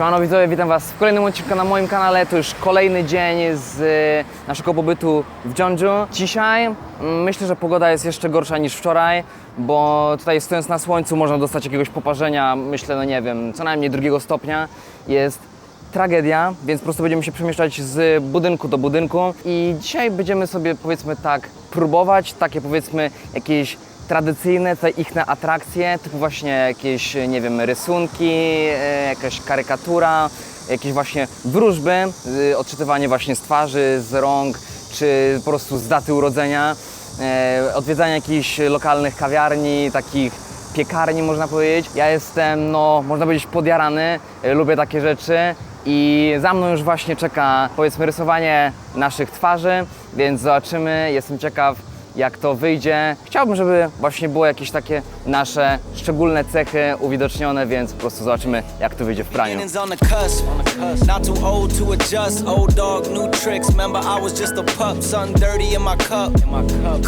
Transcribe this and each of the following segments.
Siemano widzowie, witam Was w kolejnym odcinku na moim kanale. To już kolejny dzień z e, naszego pobytu w Jeonju. Dzisiaj mm, myślę, że pogoda jest jeszcze gorsza niż wczoraj, bo tutaj stojąc na słońcu można dostać jakiegoś poparzenia, myślę, no nie wiem, co najmniej drugiego stopnia. Jest tragedia, więc po prostu będziemy się przemieszczać z budynku do budynku i dzisiaj będziemy sobie powiedzmy tak próbować takie powiedzmy jakieś tradycyjne te ich atrakcje, typu właśnie jakieś, nie wiem, rysunki, e, jakaś karykatura, jakieś właśnie wróżby, y, odczytywanie właśnie z twarzy, z rąk, czy po prostu z daty urodzenia, e, odwiedzanie jakichś lokalnych kawiarni, takich piekarni można powiedzieć. Ja jestem, no, można powiedzieć podjarany, e, lubię takie rzeczy i za mną już właśnie czeka, powiedzmy, rysowanie naszych twarzy, więc zobaczymy, jestem ciekaw, jak to wyjdzie. Chciałbym, żeby właśnie było jakieś takie nasze szczególne cechy uwidocznione, więc po prostu zobaczymy, jak to wyjdzie w praniu.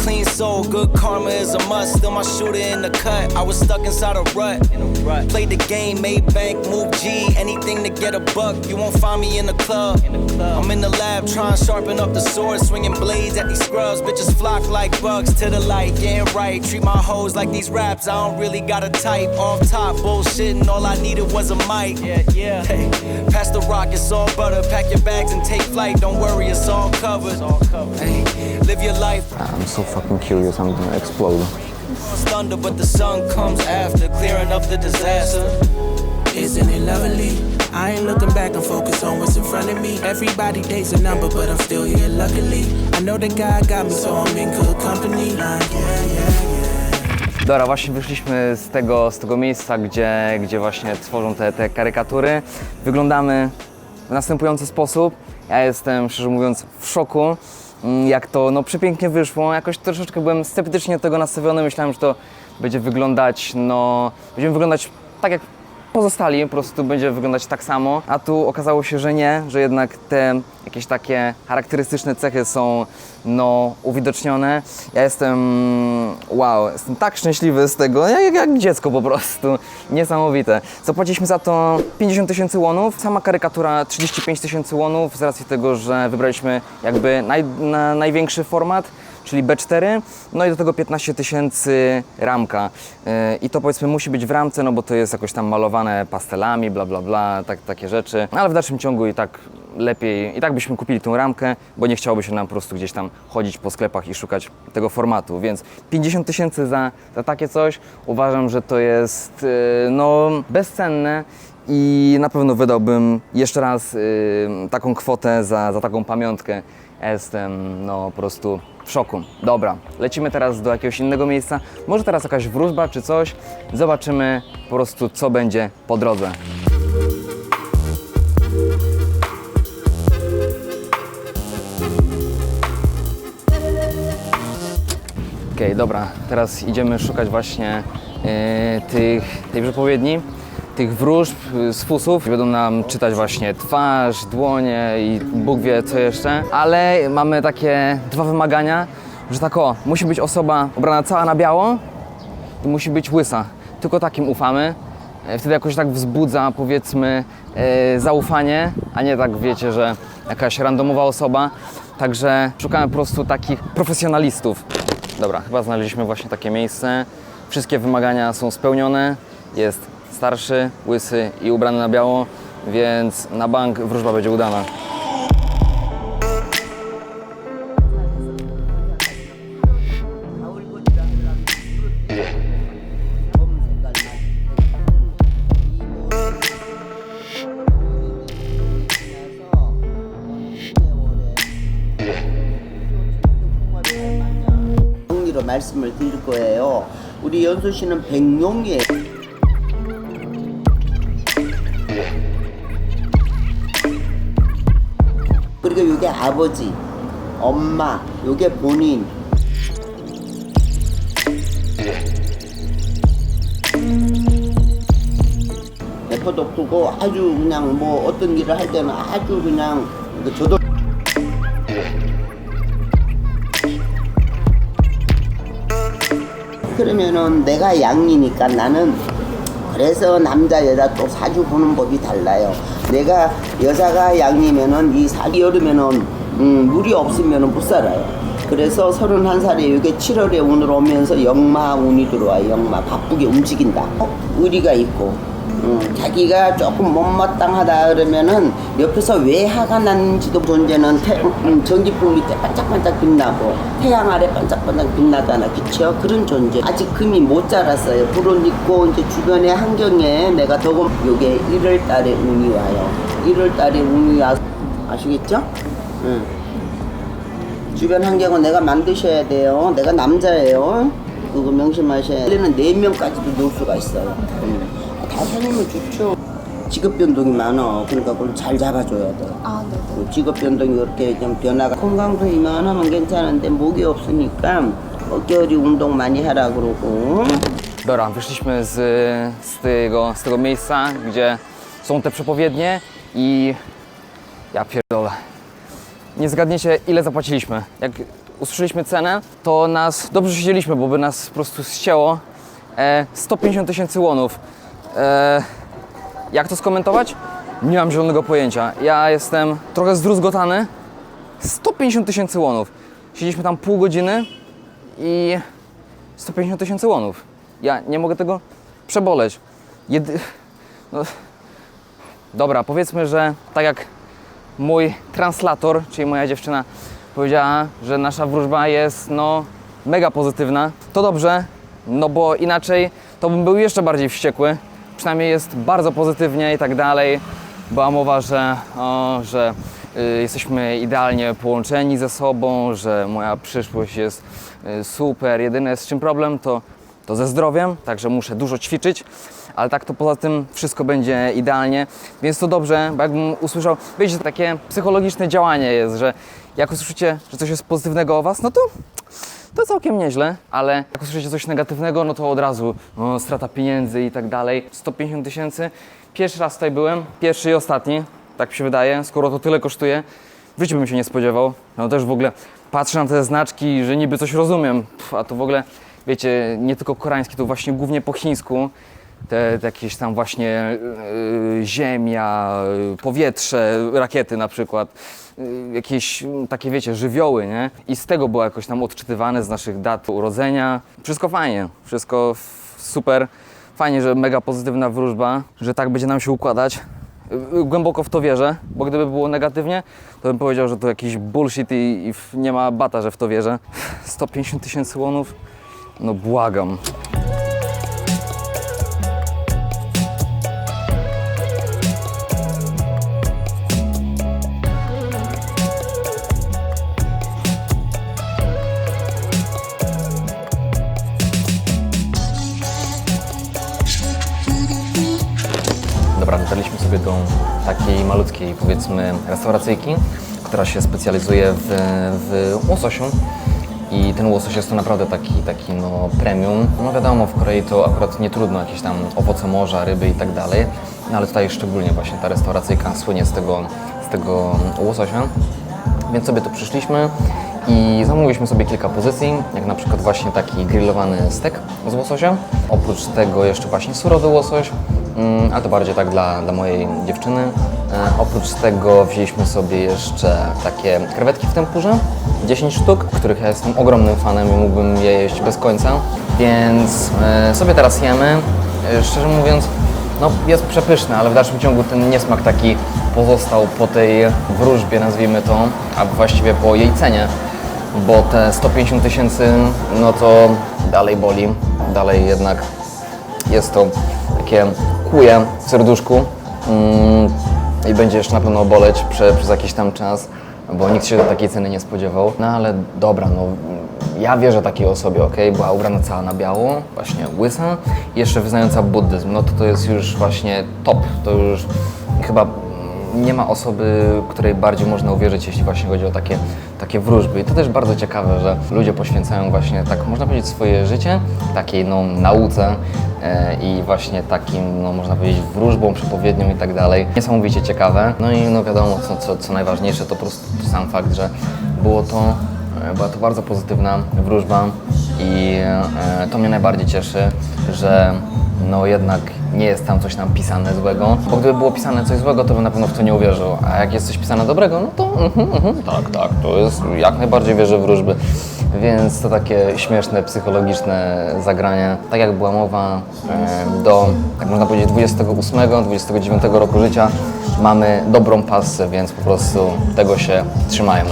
Clean soul, good karma is a must. Still my shooter in the cut. I was stuck inside a rut. Played the game, made bank, move G. Anything to get a buck. You won't find me in the club. I'm in the lab trying to sharpen up the sword. Swinging blades at these scrubs. Bitches flock like bugs to the light. Getting right. Treat my hoes like these raps. I don't really got a type. Off top, bullshitting. All I needed was a mic. Yeah, yeah. Hey, pass the rock, it's all butter. Pack your bags and take flight. Don't worry, it's all covered. Hey, live your life. I'm so fucking curious, I'm gonna explode. It's thunder, but the sun comes after, clearing up the disaster. Isn't it lovely? I ain't looking back and focus on what's in front of me. Everybody dates a number, but I'm still here luckily. I know that God got me, so I'm in good company. Like, yeah, yeah, yeah. Dobra, właśnie wyszliśmy z tego, z tego miejsca, gdzie, gdzie właśnie tworzą te, te karykatury. Wyglądamy w następujący sposób. Ja jestem, szczerze mówiąc, w szoku, jak to no, przepięknie wyszło. Jakoś troszeczkę byłem sceptycznie do tego nastawiony. Myślałem, że to będzie wyglądać, no, będziemy wyglądać tak jak pozostali, po prostu będzie wyglądać tak samo, a tu okazało się, że nie, że jednak te jakieś takie charakterystyczne cechy są no uwidocznione. Ja jestem, wow, jestem tak szczęśliwy z tego, jak, jak dziecko po prostu, niesamowite. Zapłaciliśmy za to 50 tysięcy łonów, sama karykatura 35 tysięcy łonów, z racji tego, że wybraliśmy jakby naj, na, największy format, czyli B4, no i do tego 15 tysięcy ramka. Yy, I to powiedzmy musi być w ramce, no bo to jest jakoś tam malowane pastelami, bla bla bla, tak, takie rzeczy. No, ale w dalszym ciągu i tak lepiej, i tak byśmy kupili tą ramkę, bo nie chciałoby się nam po prostu gdzieś tam chodzić po sklepach i szukać tego formatu, więc 50 tysięcy za, za takie coś uważam, że to jest yy, no bezcenne i na pewno wydałbym jeszcze raz yy, taką kwotę za, za taką pamiątkę. Jestem no po prostu w szoku. Dobra, lecimy teraz do jakiegoś innego miejsca. Może teraz jakaś wróżba czy coś. Zobaczymy po prostu co będzie po drodze. Okej, dobra, teraz idziemy szukać właśnie e, tych, tej przepowiedni, tych wróżb e, z fusów. Będą nam czytać właśnie twarz, dłonie i Bóg wie co jeszcze. Ale mamy takie dwa wymagania, że tak o, musi być osoba ubrana cała na biało i musi być łysa. Tylko takim ufamy. E, Wtedy jakoś tak wzbudza powiedzmy e, zaufanie, a nie tak wiecie, że jakaś randomowa osoba. Także szukamy po prostu takich profesjonalistów. Dobra, chyba znaleźliśmy właśnie takie miejsce. Wszystkie wymagania są spełnione. Jest starszy, łysy i ubrany na biało, więc na bank wróżba będzie udana. 말씀을 드릴 거예요. 우리 연수 씨는 백룡이에요. 이게 아버지, 엄마, 요게 본인. 대포도 크고 아주 그냥 뭐 어떤 일을 할 때는 아주 그냥 그 저도 그러면은 내가 양이니까 나는 그래서 남자 여자 또 사주 보는 법이 달라요. 내가 여자가 양이면은 이 살이 여름에는 음, 물이 없으면은 못 살아요. 그래서 31살에 이게 7월에 운으로 오면서 역마 운이 들어와요. 역마 바쁘게 움직인다. 어? 의리가 있고 음, 자기가 조금 못마땅하다 그러면은 옆에서 왜 화가 났는지도 존재는 태, 음, 전기불 밑에 반짝반짝 빛나고 태양 아래 반짝반짝 빛나잖아 그쵸 그런 존재 아직 금이 못 자랐어요 불은 있고 이제 주변의 환경에 내가 더금 요게 1월 달에 운이 와요 1월 달에 운이 와 아시겠죠? 응. 주변 환경은 내가 만드셔야 돼요 내가 남자예요 그거 명심하셔야 돼요 원래는 4명까지도 놀 수가 있어요 음. 다 사귀면 좋죠. 직업 변동이 많아. 그러니까 그걸 잘 잡아줘야 돼. 아, 네. 그 직업 변동이 이렇게 좀 변화가 건강도 이만하면 괜찮은데 목이 없으니까 어깨어리 운동 많이 하라 그러고 Dobra, wyszliśmy z, z, tego, z tego miejsca, gdzie są te przepowiednie i ja pierdolę. Nie zgadniecie, ile zapłaciliśmy. Jak usłyszeliśmy cenę, to nas dobrze siedzieliśmy, bo by nas po prostu ścięło. E, 150 tysięcy łonów. E, jak to skomentować? Nie mam zielonego pojęcia. Ja jestem trochę zdruzgotany. 150 tysięcy łonów. Siedzieliśmy tam pół godziny i 150 tysięcy łonów. Ja nie mogę tego przeboleć. Jedy... No... Dobra, powiedzmy, że tak jak mój translator, czyli moja dziewczyna, powiedziała, że nasza wróżba jest no mega pozytywna, to dobrze, no bo inaczej to bym był jeszcze bardziej wściekły. Przynajmniej jest bardzo pozytywnie i tak dalej. Była mowa, że, o, że y, jesteśmy idealnie połączeni ze sobą, że moja przyszłość jest y, super. Jedyne z czym problem to, to ze zdrowiem, także muszę dużo ćwiczyć, ale tak to poza tym wszystko będzie idealnie, więc to dobrze, bo jakbym usłyszał, wiecie, takie psychologiczne działanie jest, że jak usłyszycie, że coś jest pozytywnego o Was, no to to całkiem nieźle, ale jak usłyszycie coś negatywnego, no to od razu no, strata pieniędzy i tak dalej. 150 tysięcy. Pierwszy raz tutaj byłem, pierwszy i ostatni, tak mi się wydaje, skoro to tyle kosztuje. W życiu bym się nie spodziewał. No też w ogóle patrzę na te znaczki, że niby coś rozumiem, Pff, a to w ogóle, wiecie, nie tylko koreański, to właśnie głównie po chińsku. Te, te jakieś tam właśnie yy, ziemia, yy, powietrze, rakiety na przykład, yy, jakieś takie wiecie, żywioły, nie? I z tego było jakoś tam odczytywane z naszych dat urodzenia. Wszystko fajnie, wszystko super. Fajnie, że mega pozytywna wróżba, że tak będzie nam się układać. Yy, Głęboko w to wierzę, bo gdyby było negatywnie, to bym powiedział, że to jakiś bullshit i, i nie ma bata, że w to wierzę. 150 tysięcy łonów, no błagam. Dobra, dotarliśmy sobie do takiej malutkiej, powiedzmy, restauracyjki, która się specjalizuje w, w łososiu. I ten łosoś jest to naprawdę taki, taki no, premium. No wiadomo, w Korei to akurat nie trudno, jakieś tam owoce morza, ryby i tak dalej. No ale tutaj szczególnie właśnie ta restauracyjka słynie z tego, z tego łososia. Więc sobie tu przyszliśmy i zamówiliśmy sobie kilka pozycji, jak na przykład właśnie taki grillowany stek z łososia. Oprócz tego jeszcze właśnie surowy łosoś, mm, ale to bardziej tak dla, dla mojej dziewczyny. E, oprócz tego wzięliśmy sobie jeszcze takie krewetki w tempurze, 10 sztuk, których ja jestem ogromnym fanem i mógłbym je jeść bez końca. Więc e, sobie teraz jemy. E, szczerze mówiąc, no, jest przepyszne, ale w dalszym ciągu ten niesmak taki pozostał po tej wróżbie, nazwijmy to, a właściwie po jej cenie, bo te 150 tysięcy, no to dalej boli, dalej jednak jest to takie kuje w serduszku mm, i będzie jeszcze na pewno boleć prze, przez jakiś tam czas, bo nikt się takiej ceny nie spodziewał. No ale dobra, no ja wierzę takiej osobie, ok? Była ubrana cała na biało, właśnie łysa jeszcze wyznająca buddyzm. No to to jest już właśnie top, to już chyba nie ma osoby, której bardziej można uwierzyć, jeśli właśnie chodzi o takie, takie wróżby. I to też bardzo ciekawe, że ludzie poświęcają właśnie tak, można powiedzieć, swoje życie takiej no, nauce e, i właśnie takim, no, można powiedzieć, wróżbą, przepowiednią i tak dalej. Niesamowicie ciekawe. No i no wiadomo, co, co, co najważniejsze, to po prostu sam fakt, że było to E, Była to bardzo pozytywna wróżba i e, to mnie najbardziej cieszy, że no jednak nie jest tam coś napisane złego. Bo gdyby było pisane coś złego, to bym na pewno w to nie uwierzył. A jak jest coś pisane dobrego, no to mhm, mhm, tak, tak, to jest jak najbardziej wierzę w wróżby. Więc to takie śmieszne, psychologiczne zagranie. Tak jak była mowa, do, tak można powiedzieć, 28, 29 roku życia mamy dobrą pasę, więc po prostu tego się trzymajmy.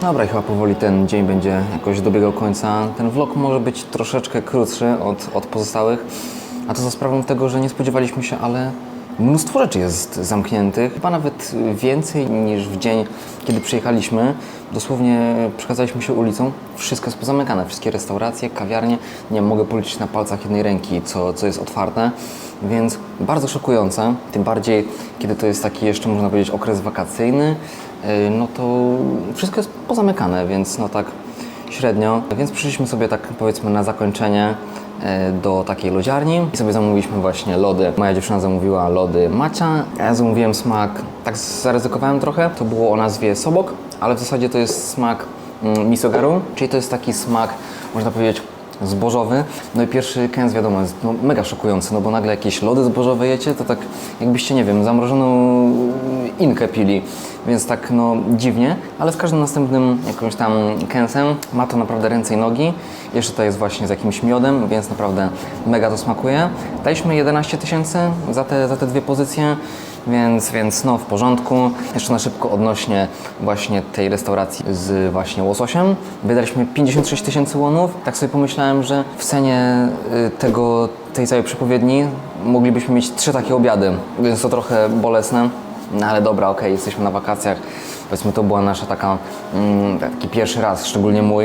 Dobra, i chyba powoli ten dzień będzie jakoś dobiegał końca. Ten vlog może być troszeczkę krótszy od, od pozostałych, a to za sprawą tego, że nie spodziewaliśmy się, ale mnóstwo rzeczy jest zamkniętych. Chyba nawet więcej niż w dzień, kiedy przyjechaliśmy. Dosłownie przechadzaliśmy się ulicą, wszystko jest pozamykane, wszystkie restauracje, kawiarnie. Nie mogę policzyć na palcach jednej ręki, co, co jest otwarte. Więc bardzo szokujące, tym bardziej kiedy to jest taki jeszcze można powiedzieć okres wakacyjny, no to wszystko jest pozamykane, więc no tak średnio. Więc przyszliśmy sobie tak powiedzmy na zakończenie yy, do takiej lodziarni i sobie zamówiliśmy właśnie lody. Moja dziewczyna zamówiła lody macia, ja zamówiłem smak, tak zaryzykowałem trochę, to było o nazwie sobok, ale w zasadzie to jest smak mm, misogaru, czyli to jest taki smak, można powiedzieć, zbożowy. No i pierwszy kęs wiadomo jest no, mega szokujący, no bo nagle jakieś lody zbożowe jecie, to tak jakbyście, nie wiem, zamrożoną inkę pili, więc tak no dziwnie, ale z każdym następnym jakimś tam kęsem ma to naprawdę ręce i nogi. Jeszcze to jest właśnie z jakimś miodem, więc naprawdę mega to smakuje. Daliśmy 11 tysięcy za te, za te dwie pozycje. Więc, więc no w porządku. Jeszcze na szybko odnośnie właśnie tej restauracji z właśnie łososiem. Wydaliśmy 56 tysięcy łonów. Tak sobie pomyślałem, że w cenie y, tego, tej całej przepowiedni moglibyśmy mieć trzy takie obiady, więc to trochę bolesne. No ale dobra, okej, jesteśmy na wakacjach. Powiedzmy, to była nasza taka, mm, taki pierwszy raz, szczególnie mój,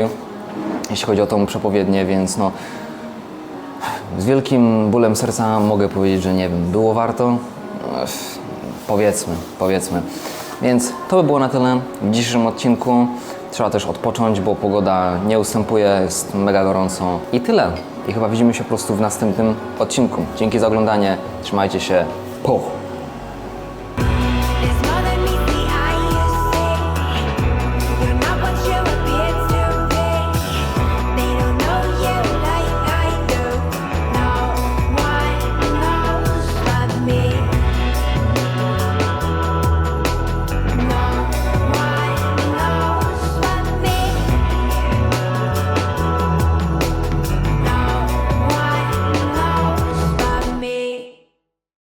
jeśli chodzi o tą przepowiednię, więc no z wielkim bólem serca mogę powiedzieć, że nie wiem, było warto. Powiedzmy, powiedzmy. Więc to by było na tyle w dzisiejszym odcinku. Trzeba też odpocząć, bo pogoda nie ustępuje, jest mega gorąco. I tyle. I chyba widzimy się po prostu w następnym odcinku. Dzięki za oglądanie. Trzymajcie się. Po!